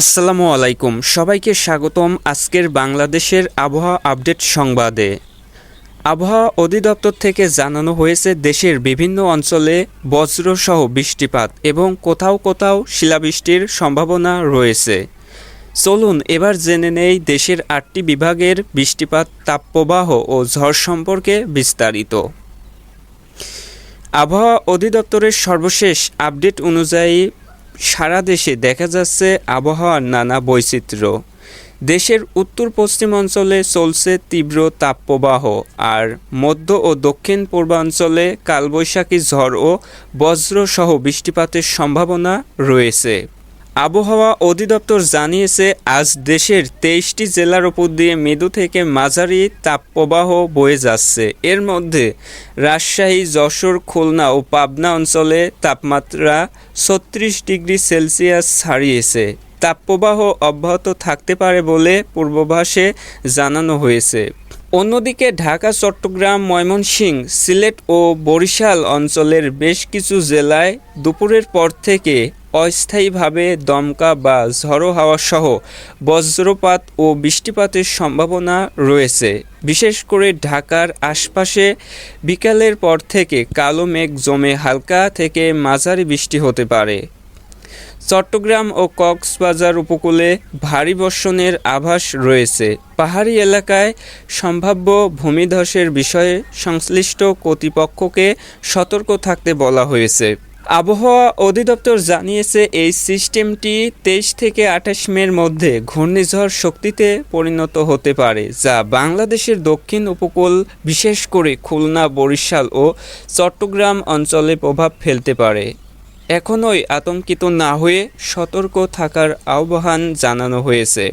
আসসালামু আলাইকুম। সবাইকে স্বাগতম আজকের বাংলাদেশের আবহাওয়া আপডেট সংবাদে। আবহাওয়া অধিদপ্তর থেকে জানানো হয়েছে, দেশের বিভিন্ন অঞ্চলে বজ্রসহ বৃষ্টিপাত এবং কোথাও কোথাও শিলাবৃষ্টির সম্ভাবনা রয়েছে। চলুন এবার জেনে নেই দেশের আটটি বিভাগের বৃষ্টিপাত, তাপপ্রবাহ ও ঝড় সম্পর্কে বিস্তারিত। আবহাওয়া অধিদপ্তরের সর্বশেষ আপডেট অনুযায়ী সারা দেশে দেখা যাচ্ছে আবহাওয়ার নানা বৈচিত্র্য। দেশের উত্তর পশ্চিম অঞ্চলে চলছে তীব্র তাপপ্রবাহ আর মধ্য ও দক্ষিণ পূর্বাঞ্চলে কালবৈশাখী ঝড় ও বজ্রসহ বৃষ্টিপাতের সম্ভাবনা রয়েছে। আবহাওয়া অধিদপ্তর জানিয়েছে, আজ দেশের তেইশটি জেলার উপর দিয়ে মৃদু থেকে মাঝারি তাপপ্রবাহ বয়ে যাচ্ছে। এর মধ্যে রাজশাহী, যশোর, খুলনা ও পাবনা অঞ্চলে তাপমাত্রা ছত্রিশ ডিগ্রি সেলসিয়াস ছাড়িয়েছে তাপপ্রবাহ অব্যাহত থাকতে পারে বলে পূর্বাভাসে জানানো হয়েছে। অন্যদিকে ঢাকা, চট্টগ্রাম, ময়মনসিংহ, সিলেট ও বরিশাল অঞ্চলের বেশ কিছু জেলায় দুপুরের পর থেকে অস্থায়ীভাবে দমকা বা ঝড়ো হাওয়া সহ বজ্রপাত ও বৃষ্টিপাতের সম্ভাবনা রয়েছে। বিশেষ করে ঢাকার আশপাশে বিকালের পর থেকে কালো মেঘ জমে হালকা থেকে মাঝারি বৃষ্টি হতে পারে। চট্টগ্রাম ও কক্সবাজার উপকূলে ভারী বর্ষণের আভাস রয়েছে। পাহাড়ি এলাকায় সম্ভাব্য ভূমিধসের বিষয়ে সংশ্লিষ্ট কর্তৃপক্ষকে সতর্ক থাকতে বলা হয়েছে। আবহাওয়া অধিদপ্তর জানিয়েছে, এই সিস্টেমটি তেইশ থেকে আঠাশ মের মধ্যে ঘূর্ণিঝড় শক্তিতে পরিণত হতে পারে, যা বাংলাদেশের দক্ষিণ উপকূল, বিশেষ করে খুলনা, বরিশাল ও চট্টগ্রাম অঞ্চলে প্রভাব ফেলতে পারে। এখনই আতঙ্কিত না হয়ে সতর্ক থাকার আহ্বান জানানো হয়েছে।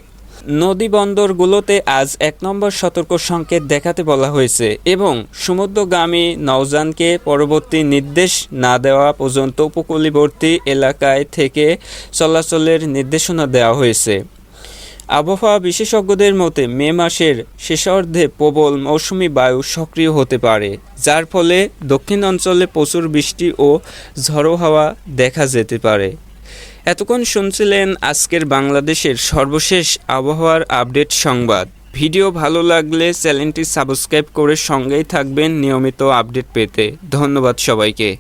নদী বন্দরগুলোতে আজ এক নম্বর সতর্ক সংকেত দেখাতে বলা হয়েছে এবং সমুদ্রগামী নৌযানকে পরবর্তী নির্দেশ না দেওয়া পর্যন্ত উপকূলীবর্তী এলাকায় থেকে চলাচলের নির্দেশনা দেওয়া হয়েছে। আবহাওয়া বিশেষজ্ঞদের মতে মে মাসের শেষার্ধে প্রবল মৌসুমি বায়ু সক্রিয় হতে পারে, যার ফলে দক্ষিণ অঞ্চলে প্রচুর বৃষ্টি ও ঝড়ো হাওয়া দেখা যেতে পারে। এতক্ষণ শুনছিলেন আজকের বাংলাদেশের সর্বশেষ আবহাওয়ার আপডেট সংবাদ। ভিডিও ভালো লাগলে চ্যানেলটি সাবস্ক্রাইব করে সঙ্গেই থাকবেন নিয়মিত আপডেট পেতে। ধন্যবাদ সবাইকে।